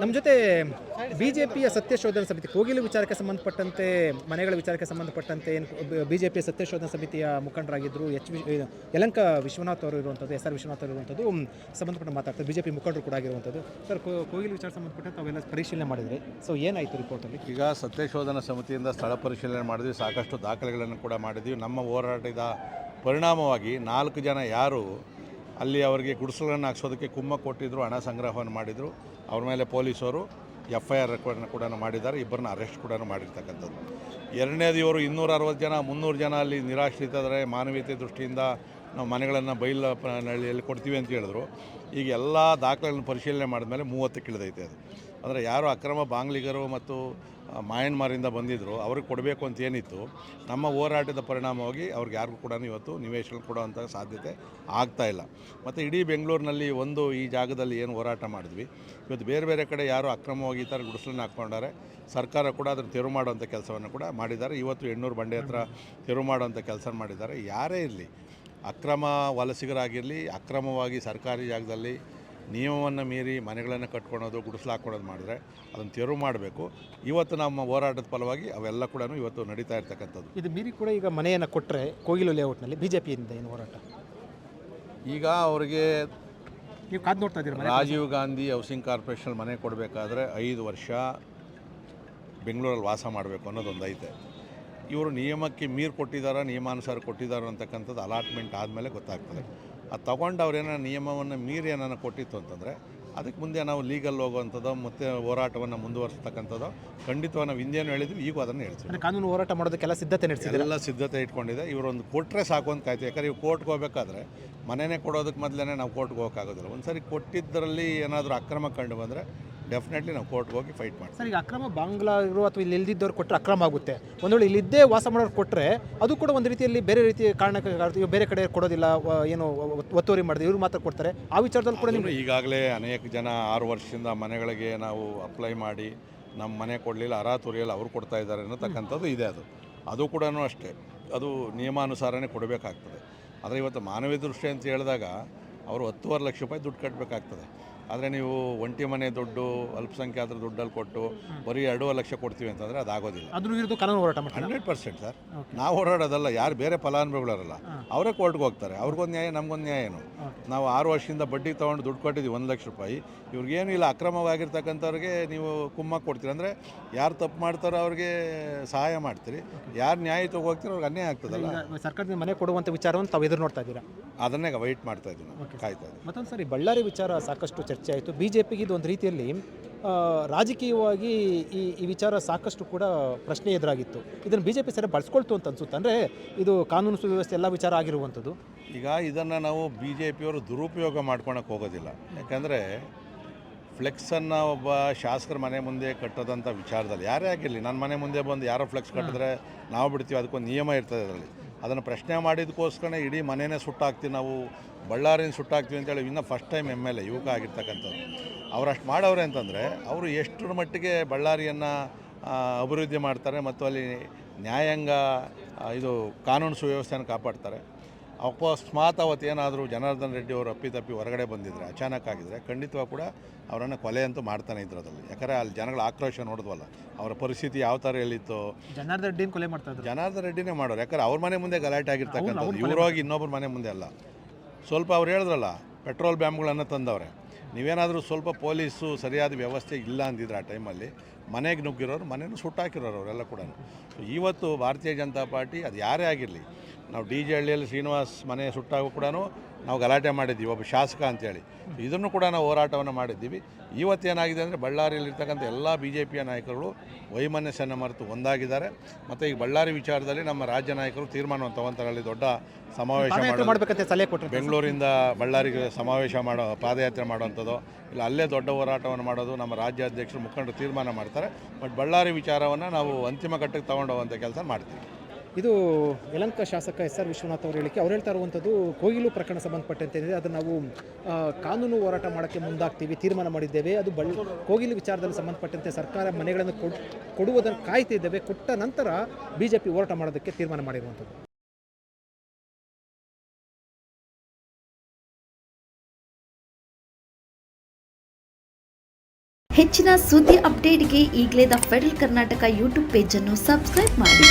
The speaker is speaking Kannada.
ನಮ್ಮ ಜೊತೆ ಬಿ ಜೆ ಪಿಯ ಸತ್ಯಶೋಧನಾ ಸಮಿತಿ, ಕೋಗಿಲು ವಿಚಾರಕ್ಕೆ ಸಂಬಂಧಪಟ್ಟಂತೆ, ಮನೆಗಳ ವಿಚಾರಕ್ಕೆ ಸಂಬಂಧಪಟ್ಟಂತೆ ಏನು ಬಿ ಜೆ ಪಿಯ ಸತ್ಯಶೋಧನಾ ಸಮಿತಿಯ ಮುಖಂಡರಾಗಿದ್ದರು ಎಚ್ ವಿ ಯಲಂಕ ವಿಶ್ವನಾಥ್ ಅವರು ಇರುವಂಥದ್ದು, ಎಸ್ ಆರ್ ವಿಶ್ವನಾಥ್ ಅವರು ಇರುವಂಥದ್ದು ಸಂಬಂಧಪಟ್ಟ ಮಾತಾಡ್ತಾರೆ. ಬಿ ಜೆ ಪಿ ಮುಖಂಡರು ಕೂಡ ಆಗಿರುವಂಥದ್ದು. ಸರ್ ಕೋಗಿಲು ವಿಚಾರ ಸಂಬಂಧಪಟ್ಟಂತೆ ತಾವೆಲ್ಲ ಪರಿಶೀಲನೆ ಮಾಡಿದ್ರಿ. ಸೊ ಏನಾಯಿತು ರಿಪೋರ್ಟಲ್ಲಿ ಈಗ ಸತ್ಯಶೋಧನಾ ಸಮಿತಿಯಿಂದ ಸ್ಥಳ ಪರಿಶೀಲನೆ ಮಾಡಿದ್ವಿ, ಸಾಕಷ್ಟು ದಾಖಲೆಗಳನ್ನು ಕೂಡ ಮಾಡಿದ್ವಿ. ನಮ್ಮ ಹೋರಾಟದ ಪರಿಣಾಮವಾಗಿ ನಾಲ್ಕು ಜನ ಯಾರು ಅಲ್ಲಿ ಅವರಿಗೆ ಗುಡಿಸಲನ್ನು ಹಾಕ್ಸೋದಕ್ಕೆ ಕುಮ್ಮ ಕೊಟ್ಟಿದ್ದರು ಹಣ ಸಂಗ್ರಹವನ್ನು ಮಾಡಿದರು. ಅವ್ರ ಮೇಲೆ ಪೊಲೀಸರು ಎಫ್ ಐ ಆರ್ ಕೂಡ ಮಾಡಿದ್ದಾರೆ. ಇಬ್ಬರನ್ನ ಅರೆಸ್ಟ್ ಕೂಡ ಮಾಡಿರ್ತಕ್ಕಂಥದ್ದು. ಎರಡನೇದು ಇವರು ಇನ್ನೂರ ಅರವತ್ತು ಜನ, ಮುನ್ನೂರು ಜನ ಅಲ್ಲಿ ನಿರಾಶ್ರಿತದರೆ ಮಾನವೀಯತೆ ದೃಷ್ಟಿಯಿಂದ ನಾವು ಮನೆಗಳನ್ನು ಬೈಲ ನಳ್ಳಿಯಲ್ಲಿ ಕೊಡ್ತೀವಿ ಅಂತ ಹೇಳಿದ್ರು. ಈಗ ಎಲ್ಲ ದಾಖಲೆಗಳನ್ನು ಪರಿಶೀಲನೆ ಮಾಡಿದ್ಮೇಲೆ ಮೂವತ್ತಕ್ಕೆ ಇಳಿದೈತೆ ಅದು. ಅಂದರೆ ಯಾರು ಅಕ್ರಮ ಬಾಂಗ್ಲಿಗರು ಮತ್ತು ಮಯನ್ಮಾರಿಂದ ಬಂದಿದ್ದರು ಅವ್ರಿಗೆ ಕೊಡಬೇಕು ಅಂತ ಏನಿತ್ತು, ನಮ್ಮ ಹೋರಾಟದ ಪರಿಣಾಮವಾಗಿ ಅವ್ರಿಗೆ ಯಾರಿಗೂ ಕೂಡ ಇವತ್ತು ನಿವೇಶನ ಕೊಡುವಂಥ ಸಾಧ್ಯತೆ ಆಗ್ತಾಯಿಲ್ಲ ಮತ್ತು ಇಡೀ ಬೆಂಗಳೂರಿನಲ್ಲಿ ಒಂದು ಈ ಜಾಗದಲ್ಲಿ ಏನು ಹೋರಾಟ ಮಾಡಿದ್ವಿ. ಇವತ್ತು ಬೇರೆ ಬೇರೆ ಕಡೆ ಯಾರು ಅಕ್ರಮವಾಗಿ ಈ ಥರ ಗುಡಿಸಲನ್ನು ಹಾಕ್ಕೊಂಡಾರೆ, ಸರ್ಕಾರ ಕೂಡ ಅದನ್ನು ತೆರವು ಮಾಡುವಂಥ ಕೆಲಸವನ್ನು ಕೂಡ ಮಾಡಿದ್ದಾರೆ. ಇವತ್ತು ಎಣ್ಣೂರು ಬಂಡೆ ಹತ್ರ ತೆರವು ಮಾಡುವಂಥ ಕೆಲಸ ಮಾಡಿದ್ದಾರೆ. ಯಾರೇ ಇರಲಿ, ಅಕ್ರಮ ವಲಸಿಗರಾಗಿರಲಿ, ಅಕ್ರಮವಾಗಿ ಸರ್ಕಾರಿ ಜಾಗದಲ್ಲಿ ನಿಯಮವನ್ನು ಮೀರಿ ಮನೆಗಳನ್ನು ಕಟ್ಕೊಳೋದು ಗುಡಿಸಲು ಹಾಕ್ಕೊಳೋದು ಮಾಡಿದ್ರೆ ಅದನ್ನು ತೆರವು ಮಾಡಬೇಕು. ಇವತ್ತು ನಮ್ಮ ಹೋರಾಟದ ಫಲವಾಗಿ ಅವೆಲ್ಲ ಕೂಡ ಇವತ್ತು ನಡೀತಾ ಇರ್ತಕ್ಕಂಥದ್ದು. ಇದು ಮೀರಿ ಕೂಡ ಈಗ ಮನೆಯನ್ನು ಕೊಟ್ಟರೆ ಕೋಗಿಲು ಲೇಔಟ್ನಲ್ಲಿ ಬಿ ಜೆ ಪಿಯಿಂದ ಏನು ಹೋರಾಟ? ಈಗ ಅವರಿಗೆ ನೀವು ಕಾದು ನೋಡ್ತಾ ಇದ್ದೀರಾ ರಾಜೀವ್ ಗಾಂಧಿ ಹೌಸಿಂಗ್ ಕಾರ್ಪೊರೇಷನ್ ಮನೆ ಕೊಡಬೇಕಾದ್ರೆ ಐದು ವರ್ಷ ಬೆಂಗಳೂರಲ್ಲಿ ವಾಸ ಮಾಡಬೇಕು ಅನ್ನೋದೊಂದು ಐತೆ. ಇವರು ನಿಯಮಕ್ಕೆ ಮೀರಿ ಕೊಟ್ಟಿದ್ದಾರಾ ನಿಯಮಾನುಸಾರ ಕೊಟ್ಟಿದ್ದಾರೋ ಅಂತಕ್ಕಂಥದ್ದು ಅಲಾಟ್ಮೆಂಟ್ ಆದಮೇಲೆ ಗೊತ್ತಾಗ್ತದೆ. ಅದು ತಗೊಂಡು ಅವ್ರೇನೋ ನಿಯಮವನ್ನು ಮೀರಿ ಏನಾರು ಕೊಟ್ಟಿತ್ತು ಅಂತಂದರೆ ಅದಕ್ಕೆ ಮುಂದೆ ನಾವು ಲೀಗಲ್ ಹೋಗುವಂಥದ್ದು ಮತ್ತು ಹೋರಾಟವನ್ನು ಮುಂದುವರಿಸ್ತಕ್ಕಂಥದ್ದು ಖಂಡಿತವಾಗಿ ನಾವು ಹಿಂದೇನು ಹೇಳಿದ್ವಿ ಈಗ ಅದನ್ನು ಹೇಳ್ತೀವಿ. ಕಾನೂನು ಹೋರಾಟ ಮಾಡೋದಕ್ಕೆಲ್ಲ ಸಿದ್ಧತೆ ನಡೆಸಿದೆ ಎಲ್ಲ ಸಿದ್ಧತೆ ಇಟ್ಕೊಂಡಿದೆ. ಇವರೊಂದು ಕೊಟ್ಟರೆ ಸಾಕು ಅಂತ ಕಾಯ್ತು ಯಾಕಂದರೆ ಇವು ಕೋರ್ಟ್ಗೆ ಹೋಗ್ಬೇಕಾದ್ರೆ ಮನೆಯೇ ಕೊಡೋದಕ್ಕೆ ಮೊದಲೇ ನಾವು ಕೋರ್ಟ್ಗೆ ಹೋಗೋಕ್ಕಾಗೋದಿಲ್ಲ. ಒಂದು ಸರಿ ಕೊಟ್ಟಿದ್ದರಲ್ಲಿ ಏನಾದರೂ ಅಕ್ರಮ ಕಂಡು ಬಂದರೆ ಡೆಫಿನೆಟ್ಲಿ ನಾವು ಕೋರ್ಟ್ಗೆ ಹೋಗಿ ಫೈಟ್ ಮಾಡ್ತೀವಿ. ಸರ್ ಈಗ ಅಕ್ರಮ ಬಾಂಗ್ಲಾರು ಅಥವಾ ಇಲ್ಲಿ ಇಲ್ದಿದ್ದವ್ರು ಕೊಟ್ಟರೆ ಅಕ್ರಮ ಆಗುತ್ತೆ. ಒಂದು ವೇಳೆ ಇಲ್ಲಿದ್ದೇ ವಾಸ ಮಾಡೋರು ಕೊಟ್ಟರೆ ಅದು ಕೂಡ ಒಂದು ರೀತಿಯಲ್ಲಿ ಬೇರೆ ರೀತಿಯ ಕಾರಣಕ್ಕೆ ಬೇರೆ ಕಡೆ ಕೊಡೋದಿಲ್ಲ ಏನು ಒತ್- ಒತ್ತುವರಿ ಮಾಡಿದೆ ಇವ್ರು ಮಾತ್ರ ಕೊಡ್ತಾರೆ. ಆ ವಿಚಾರದಲ್ಲಿ ಕೂಡ ನಿಮಗೆ ಈಗಾಗಲೇ ಅನೇಕ ಜನ ಆರು ವರ್ಷದಿಂದ ಮನೆಗಳಿಗೆ ನಾವು ಅಪ್ಲೈ ಮಾಡಿ ನಮ್ಮ ಮನೆ ಕೊಡಲಿಲ್ಲ ಅರಾತುರಿಯಲ್ಲಿ ಅವ್ರು ಕೊಡ್ತಾ ಇದ್ದಾರೆ ಅನ್ನೋತಕ್ಕಂಥದ್ದು ಇದೆ ಅದು. ಅದು ಕೂಡ ಅಷ್ಟೇ. ಅದು ನಿಯಮಾನುಸಾರನೇ ಕೊಡಬೇಕಾಗ್ತದೆ. ಆದರೆ ಇವತ್ತು ಮಾನವೀಯ ದೃಷ್ಟಿ ಅಂತ ಹೇಳಿದಾಗ ಅವರು ಹತ್ತುವರೆ ಲಕ್ಷ ರೂಪಾಯಿ ದುಡ್ಡು ಕಟ್ಟಬೇಕಾಗ್ತದೆ ಆದರೆ ನೀವು ಒಂಟಿ ಮನೆ ದುಡ್ಡು ಅಲ್ಪಸಂಖ್ಯಾತರ ದುಡ್ಡಲ್ಲಿ ಕೊಟ್ಟು ಬರೀ ಎರಡೂವರೆ ಲಕ್ಷ ಕೊಡ್ತೀವಿ ಅಂತಂದರೆ ಅದಾಗೋದಿಲ್ಲ ಅದ್ರ ವಿರುದ್ಧ ಕಾನೂನು ಹೋರಾಟ ಮಾಡ್ತಾರೆ? Hundred percent sir. ನಾವು ಹೋರಾಡೋದಲ್ಲ ಯಾರು ಬೇರೆ ಫಲಾನುಭವಿಗಳರಲ್ಲ ಅವರೇ ಕೋರ್ಟ್ಗೆ ಹೋಗ್ತಾರೆ. ಅವ್ರಿಗೊಂದು ನ್ಯಾಯ ನಮಗೊಂದು ನ್ಯಾಯ ಏನು? ನಾವು ಆರು ವರ್ಷದಿಂದ ಬಡ್ಡಿ ತೊಗೊಂಡು ದುಡ್ಡು ಕೊಟ್ಟಿದ್ದೀವಿ ಒಂದು ಲಕ್ಷ ರೂಪಾಯಿ. ಇವ್ರಿಗೇನು ಇಲ್ಲ ಅಕ್ರಮವಾಗಿರ್ತಕ್ಕಂಥವ್ರಿಗೆ ನೀವು ಕುಮ್ಮ ಕೊಡ್ತೀರಿ. ಅಂದರೆ ಯಾರು ತಪ್ಪು ಮಾಡ್ತಾರೋ ಅವ್ರಿಗೆ ಸಹಾಯ ಮಾಡ್ತೀರಿ. ಯಾರು ನ್ಯಾಯ ತಗೋಗ್ತೀರೋ ಅವ್ರಿಗೆ ಅನ್ಯಾಯ ಆಗ್ತದಲ್ಲ. ಸರ್ಕಾರದಿಂದ ಮನೆ ಕೊಡುವಂಥ ವಿಚಾರವನ್ನು ತಾವು ಎದುರು ನೋಡ್ತಾ ಇದ್ದೀರಾ? ಅದನ್ನೇ ವೈಟ್ ಮಾಡ್ತಾ ಇದ್ದೀವಿ ನಾವು ಕಾಯ್ತಾ ಇದ್ದೀವಿ ಮತ್ತೊಂದು ಸರಿ ಬಳ್ಳಾರಿ ವಿಚಾರ ಸಾಕಷ್ಟು ಚರ್ಚೆ ಆಯಿತು. ಬಿ ಜೆ ಪಿಗೆ ಇದು ಒಂದು ರೀತಿಯಲ್ಲಿ ರಾಜಕೀಯವಾಗಿ ಈ ಈ ವಿಚಾರ ಸಾಕಷ್ಟು ಕೂಡ ಪ್ರಶ್ನೆ ಎದುರಾಗಿತ್ತು. ಇದನ್ನು ಬಿ ಜೆ ಪಿ ಸರಿ ಬಳಸ್ಕೊಳ್ತು ಅಂತ ಅನಿಸುತ್ತೆ. ಅಂದರೆ ಇದು ಕಾನೂನು ಸುವ್ಯವಸ್ಥೆ ಎಲ್ಲ ವಿಚಾರ ಆಗಿರುವಂಥದ್ದು. ಈಗ ಇದನ್ನು ನಾವು ಬಿ ಜೆ ಪಿಯವರು ದುರುಪಯೋಗ ಮಾಡ್ಕೊಳಕ್ಕೆ ಹೋಗೋದಿಲ್ಲ. ಯಾಕಂದರೆ ಫ್ಲೆಕ್ಸನ್ನು ಒಬ್ಬ ಶಾಸಕರ ಮನೆ ಮುಂದೆ ಕಟ್ಟೋದಂಥ ವಿಚಾರದಲ್ಲಿ ಯಾರೇ ಆಗಿರಲಿ ನನ್ನ ಮನೆ ಮುಂದೆ ಬಂದು ಯಾರೋ ಫ್ಲೆಕ್ಸ್ ಕಟ್ಟಿದ್ರೆ ನಾವು ಬಿಡ್ತೀವಿ ಅದಕ್ಕೊಂದು ನಿಯಮ ಇರ್ತದೆ ಅದರಲ್ಲಿ. ಅದನ್ನು ಪ್ರಶ್ನೆ ಮಾಡಿದಕ್ಕೋಸ್ಕರ ಇಡೀ ಮನೆಯೇ ಸುಟ್ಟಾಕ್ತೀವಿ ನಾವು ಬಳ್ಳಾರಿನ ಸುಟ್ಟಾಕ್ತೀವಿ ಅಂತೇಳಿ ಇನ್ನೂ first time M L A ಯುವಕ ಆಗಿರ್ತಕ್ಕಂಥದ್ದು ಅವರಷ್ಟು ಮಾಡವ್ರೆ ಅಂತಂದರೆ ಅವರು ಎಷ್ಟರ ಮಟ್ಟಿಗೆ ಬಳ್ಳಾರಿಯನ್ನು ಅಭಿವೃದ್ಧಿ ಮಾಡ್ತಾರೆ ಮತ್ತು ಅಲ್ಲಿ ನ್ಯಾಯಾಂಗ ಇದು ಕಾನೂನು ಸುವ್ಯವಸ್ಥೆಯನ್ನು ಕಾಪಾಡ್ತಾರೆ. ಅಕಸ್ಮಾತ್ ಅವತ್ತು ಏನಾದರೂ ಜನಾರ್ದನ್ ರೆಡ್ಡಿ ಅವರು ಅಪ್ಪಿತಪ್ಪಿ ಹೊರಗಡೆ ಬಂದಿದ್ದರೆ ಅಚಾನಕ್ ಆಗಿದ್ದರೆ ಖಂಡಿತವಾಗ ಕೂಡ ಅವರನ್ನು ಕೊಲೆ ಅಂತೂ ಮಾಡ್ತಾನೆ ಇದ್ರು ಅದರಲ್ಲಿ ಯಾಕಂದರೆ ಅಲ್ಲಿ ಜನಗಳ ಆಕ್ರೋಶ ನೋಡಿದ್ವಲ್ಲ ಅವರ ಪರಿಸ್ಥಿತಿ ಯಾವ ಥರ ಎಲ್ಲಿತ್ತು? ಜನಾರ್ದನ್ ರೆಡ್ಡಿನ ಕೊಲೆ ಮಾಡ್ತಾರೆ ಜನಾರ್ದನ್ ರೆಡ್ಡಿನೇ ಮಾಡೋರು. ಯಾಕಂದ್ರೆ ಅವ್ರ ಮನೆ ಮುಂದೆ ಗಲಾಟೆ ಆಗಿರ್ತಕ್ಕಂಥದ್ದು. ಇವರೋಗಿ ಇನ್ನೊಬ್ಬರ ಮನೆ ಮುಂದೆ ಅಲ್ಲ. ಸ್ವಲ್ಪ ಅವ್ರು ಹೇಳಿದ್ರಲ್ಲ ಪೆಟ್ರೋಲ್ ಬ್ಯಾಂಬ್ಗಳನ್ನು ತಂದವ್ರೆ ನೀವೇನಾದರೂ ಸ್ವಲ್ಪ ಪೊಲೀಸು ಸರಿಯಾದ ವ್ಯವಸ್ಥೆ ಇಲ್ಲ ಅಂದಿದ್ರೆ ಆ ಟೈಮಲ್ಲಿ ಮನೆಗೆ ನುಗ್ಗಿರೋರು ಮನೇನು ಸುಟ್ಟಾಕಿರೋರು ಅವರೆಲ್ಲ ಕೂಡ ಸೊ ಇವತ್ತು ಭಾರತೀಯ ಜನತಾ ಪಾರ್ಟಿ ಅದು ಯಾರೇ ಆಗಿರಲಿ ನಾವು ಡಿ ಜೆ ಹಳ್ಳಿಯಲ್ಲಿ ಶ್ರೀನಿವಾಸ್ ಮನೆ ಸುಟ್ಟಾಗೂ ಕೂಡ ನಾವು ಗಲಾಟೆ ಮಾಡಿದ್ದೀವಿ ಒಬ್ಬ ಶಾಸಕ ಅಂತೇಳಿ. ಇದನ್ನು ಕೂಡ ನಾವು ಹೋರಾಟವನ್ನು ಮಾಡಿದ್ದೀವಿ. ಇವತ್ತೇನಾಗಿದೆ ಅಂದರೆ ಬಳ್ಳಾರಿಯಲ್ಲಿರ್ತಕ್ಕಂಥ ಎಲ್ಲ ಬಿ ಜೆ ಪಿಯ ನಾಯಕರುಗಳು ವೈಮನಸ್ಸನ್ನು ಮರೆತು ಒಂದಾಗಿದ್ದಾರೆ. ಮತ್ತು ಈಗ ಬಳ್ಳಾರಿ ವಿಚಾರದಲ್ಲಿ ನಮ್ಮ ರಾಜ್ಯ ನಾಯಕರು ತೀರ್ಮಾನವನ್ನು ತಗೊಂತಾರಲ್ಲಿ ದೊಡ್ಡ ಸಮಾವೇಶ ಮಾಡಬೇಕಂತ ಬೆಂಗಳೂರಿಂದ ಬಳ್ಳಾರಿಗೆ ಸಮಾವೇಶ ಮಾಡೋ ಪಾದಯಾತ್ರೆ ಮಾಡುವಂಥದ್ದು ಇಲ್ಲ ಅಲ್ಲೇ ದೊಡ್ಡ ಹೋರಾಟವನ್ನು ಮಾಡೋದು ನಮ್ಮ ರಾಜ್ಯಾಧ್ಯಕ್ಷರು ಮುಖಂಡರು ತೀರ್ಮಾನ ಮಾಡ್ತಾರೆ. ಬಟ್ ಬಳ್ಳಾರಿ ವಿಚಾರವನ್ನು ನಾವು ಅಂತಿಮ ಘಟ್ಟಕ್ಕೆ ತಗೊಂಡು ಹೋಗುವಂಥ ಕೆಲಸ ಮಾಡ್ತೀವಿ. ಇದು ಯಲಂಕ ಶಾಸಕ ಎಸ್ ಆರ್ ವಿಶ್ವನಾಥ್ ಅವರು ಹೇಳಿಕೆ. ಅವ್ರು ಹೇಳ್ತಾ ಇರುವಂಥದ್ದು ಕೋಗಿಲು ಪ್ರಕರಣ ಸಂಬಂಧಪಟ್ಟಂತೆ ಅದು ನಾವು ಕಾನೂನು ಹೋರಾಟ ಮಾಡೋಕ್ಕೆ ಮುಂದಾಗ್ತೀವಿ, ತೀರ್ಮಾನ ಮಾಡಿದ್ದೇವೆ. ಅದು ಬಳ್ಳಿ ಕೋಗಿಲು ವಿಚಾರದಲ್ಲಿ ಸಂಬಂಧಪಟ್ಟಂತೆ ಸರ್ಕಾರ ಮನೆಗಳನ್ನು ಕೊಡ್ ಕೊಡುವುದನ್ನು ಕಾಯ್ತಿದ್ದೇವೆ ಕೊಟ್ಟ ನಂತರ ಬಿ ಜೆ ಪಿ ಹೋರಾಟ ಮಾಡೋದಕ್ಕೆ ತೀರ್ಮಾನ ಮಾಡಿರುವಂಥದ್ದು. ಹೆಚ್ಚಿನ ಸುದ್ದಿ ಅಪ್ಡೇಟ್ಗೆ ಈಗಲೇ ದ ಫೆಡರಲ್ ಕರ್ನಾಟಕ ಯೂಟ್ಯೂಬ್ ಪೇಜನ್ನು ಸಬ್ಸ್ಕ್ರೈಬ್ ಮಾಡಿ.